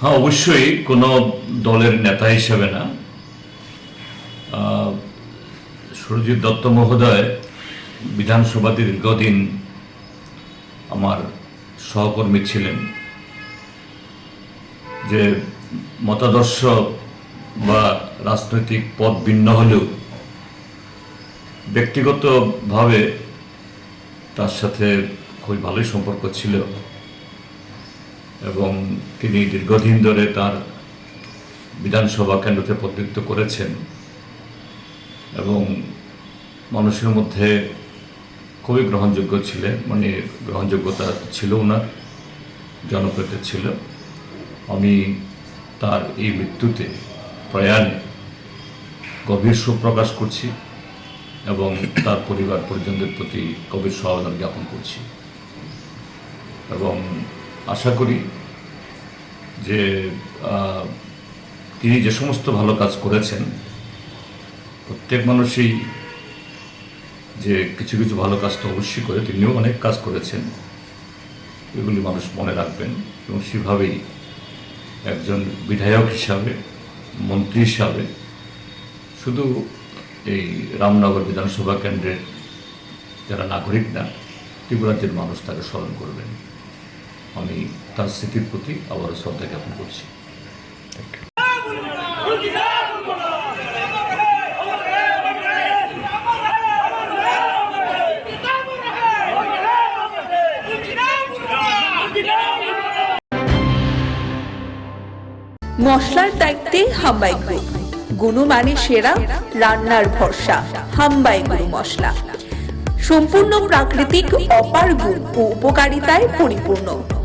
হ্যাঁ অবশ্যই কোনো দলের নেতা হিসেবে না। সুরজিৎ দত্ত মহোদয় বিধানসভাতে দীর্ঘদিন আমার সহকর্মী ছিলেন। যে মতাদর্শ বা রাজনৈতিক পথ ভিন্ন হলেও ব্যক্তিগতভাবে তার সাথে খুবই ভালোই সম্পর্ক ছিল। এবং তিনি দীর্ঘদিন ধরে তার বিধানসভা কেন্দ্রতে প্রতিনিধিত্ব করেছেন এবং মানুষের মধ্যে খুবই গ্রহণযোগ্য ছিলেন মানে গ্রহণযোগ্যতা ছিল ওনার, জনপ্রিয়তা ছিল। আমি তার এই মৃত্যুতে প্রয়াণে গভীর শোক প্রকাশ করছি এবং তার পরিবার পরিজনদের প্রতি গভীর সহাবধান জ্ঞাপন করছি। এবং আশা করি যে তিনি যে সমস্ত ভালো কাজ করেছেন, প্রত্যেক মানুষই যে কিছু কিছু ভালো কাজ তো অবশ্যই করে, তিনিও অনেক কাজ করেছেন, এগুলি মানুষ মনে রাখবেন এবং সেভাবেই একজন বিধায়ক হিসাবে, মন্ত্রী হিসাবে শুধু এই রামনগর বিধানসভা কেন্দ্রের যারা নাগরিক না ত্রিপুরাজ্যের মানুষ তাকে স্মরণ করবেন। আমি তার স্মৃতির প্রতি আবারও শ্রদ্ধা জ্ঞাপন করছি। মশলার দায়িত্বে হাম্বাই গ্রুপ গুণমানে সেরা, রান্নার ভরসা, হাম্বাই গুরু মশলা। সম্পূর্ণ প্রাকৃতিক, অপার গুণ ও উপকারিতায় পরিপূর্ণ।